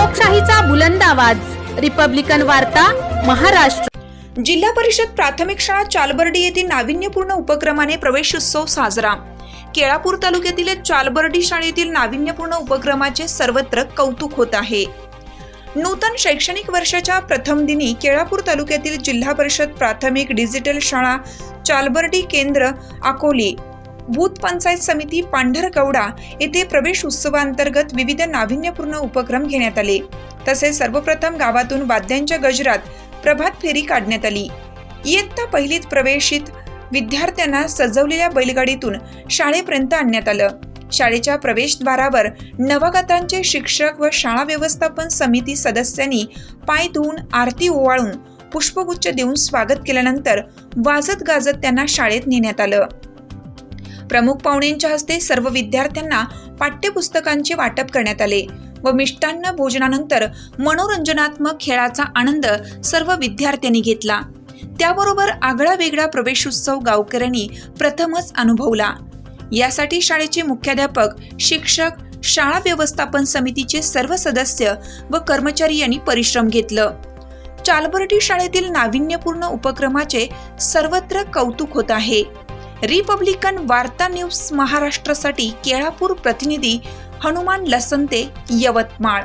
लोकशाहीचा बुलंद आवाज. रिपब्लिकन वार्ता महाराष्ट्र. जिल्हा परिषद प्राथमिक शाळा चालबर्डी येथील नाविन्यपूर्ण उपक्रमाने प्रवेशोत्सव साजरा. केळापूर तालुक्यातील चालबर्डी शाळेतील नाविन्यपूर्ण उपक्रमाचे सर्वत्र कौतुक होत आहे. नूतन शैक्षणिक वर्षाच्या प्रथम दिनी केळापूर तालुक्यातील जिल्हा परिषद प्राथमिक डिजिटल शाळा चालबर्डी केंद्र अकोली. बूथ पंचायत समिती पांढरकवडा येथे प्रवेश उत्सवांतर्गत विविध नाविन्यपूर्ण उपक्रम घेण्यात आले. तसेच सर्वप्रथम गावातून वाद्यांच्या गजरात प्रभात फेरी काढण्यात आली. इयत्ता पहिलीत प्रवेशित विद्यार्थ्यांना सजवलेल्या बैलगाडीतून शाळेपर्यंत आणण्यात आलं. शाळेच्या प्रवेशद्वारावर नवगतांचे शिक्षक व शाळा व्यवस्थापन समिती सदस्यांनी पाय धुवून आरती ओवाळून पुष्पगुच्छ देऊन स्वागत केल्यानंतर वाजत गाजत त्यांना शाळेत नेण्यात आलं. प्रमुख पाहुण्यांच्या हस्ते सर्व विद्यार्थ्यांना पाठ्यपुस्तकांचे वाटप करण्यात आले व मिष्टान्न भोजनानंतर मनोरंजनात्मक खेळाचा आनंद सर्व विद्यार्थ्यांनी घेतला. त्याबरोबर आगळा वेगळा प्रवेशोत्सव गावकऱ्यांनी प्रथमच अनुभवला. यासाठी शाळेचे मुख्याध्यापक शिक्षक शाळा व्यवस्थापन समितीचे सर्व सदस्य व कर्मचारी यांनी परिश्रम घेतलं. चालबर्टी शाळेतील नाविन्यपूर्ण उपक्रमाचे सर्वत्र कौतुक होत आहे. रिपब्लिकन वार्ता न्यूज महाराष्ट्रासाठी केळापूर प्रतिनिधी हनुमान लसंते यवतमाळ.